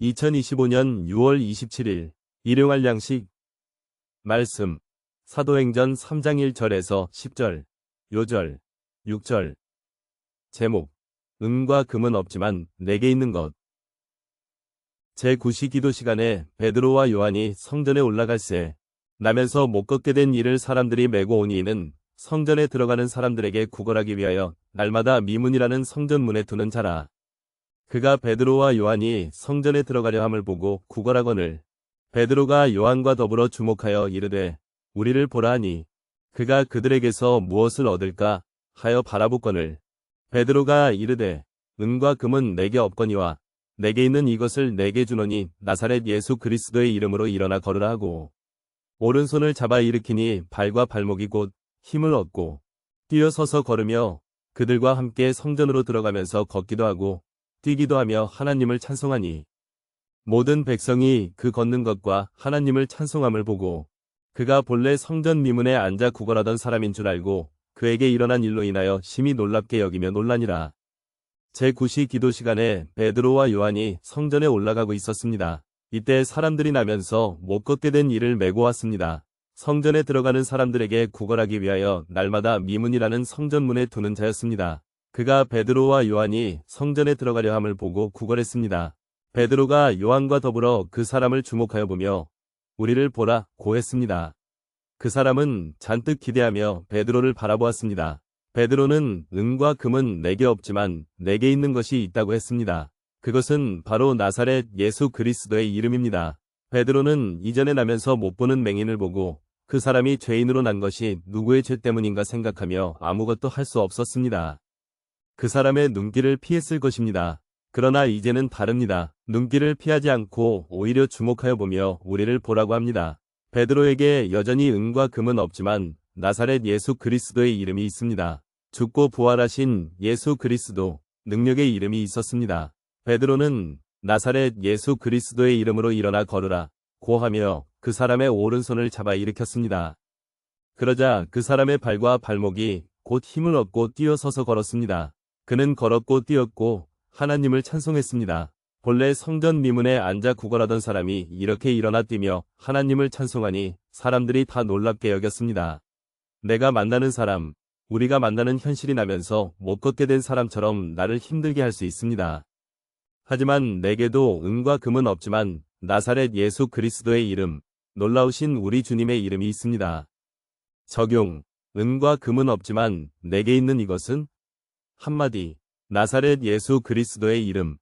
2025년 6월 27일 일용할 양식. 말씀. 사도행전 3장 1절에서 10절 요절 6절. 제목. 은과 금은 없지만 내게 있는 것. 제9시 기도 시간에 베드로와 요한이 성전에 올라갈새 나면서 못 걷게 된 이를 사람들이 메고 오니 이는 성전에 들어가는 사람들에게 구걸하기 위하여 날마다 미문이라는 성전 문에 두는 자라. 그가 베드로와 요한이 성전에 들어가려 함을 보고 구걸하거늘 베드로가 요한과 더불어 주목하여 이르되 우리를 보라 하니 그가 그들에게서 무엇을 얻을까 하여 바라보거늘. 베드로가 이르되 은과 금은 내게 없거니와 내게 있는 이것을 내게 주노니 나사렛 예수 그리스도의 이름으로 일어나 걸으라 하고 오른손을 잡아 일으키니 발과 발목이 곧 힘을 얻고 뛰어서서 걸으며 그들과 함께 성전으로 들어가면서 걷기도 하고 뛰기도 하며 하나님을 찬송하니 모든 백성이 그 걷는 것과 하나님을 찬송함을 보고 그가 본래 성전 미문에 앉아 구걸하던 사람인 줄 알고 그에게 일어난 일로 인하여 심히 놀랍게 여기며 논란이라. 제9시 기도 시간에 베드로와 요한이 성전에 올라가고 있었습니다. 이때 사람들이 나면서 못 걷게 된 이를 메고 왔습니다. 성전에 들어가는 사람들에게 구걸하기 위하여 날마다 미문이라는 성전문에 두는 자였습니다. 그가 베드로와 요한이 성전에 들어가려 함을 보고 구걸했습니다. 베드로가 요한과 더불어 그 사람을 주목하여 보며 우리를 보라 고했습니다. 그 사람은 잔뜩 기대하며 베드로를 바라보았습니다. 베드로는 은과 금은 내게 없지만 내게 있는 것이 있다고 했습니다. 그것은 바로 나사렛 예수 그리스도의 이름입니다. 베드로는 이전에 나면서 못 보는 맹인을 보고 그 사람이 죄인으로 난 것이 누구의 죄 때문인가 생각하며 아무것도 할 수 없었습니다. 그 사람의 눈길을 피했을 것입니다. 그러나 이제는 다릅니다. 눈길을 피하지 않고 오히려 주목하여 보며 우리를 보라고 합니다. 베드로에게 여전히 은과 금은 없지만 나사렛 예수 그리스도의 이름이 있습니다. 죽고 부활하신 예수 그리스도, 능력의 이름이 있었습니다. 베드로는 나사렛 예수 그리스도의 이름으로 일어나 걸으라 고하며 그 사람의 오른손을 잡아 일으켰습니다. 그러자 그 사람의 발과 발목이 곧 힘을 얻고 뛰어서서 걸었습니다. 그는 걸었고 뛰었고 하나님을 찬송했습니다. 본래 성전 미문에 앉아 구걸하던 사람이 이렇게 일어나 뛰며 하나님을 찬송하니 사람들이 다 놀랍게 여겼습니다. 내가 만나는 사람, 우리가 만나는 현실이 나면서 못 걷게 된 사람처럼 나를 힘들게 할 수 있습니다. 하지만 내게도 은과 금은 없지만 나사렛 예수 그리스도의 이름, 놀라우신 우리 주님의 이름이 있습니다. 적용, 은과 금은 없지만 내게 있는 이것은 한마디 나사렛 예수 그리스도의 이름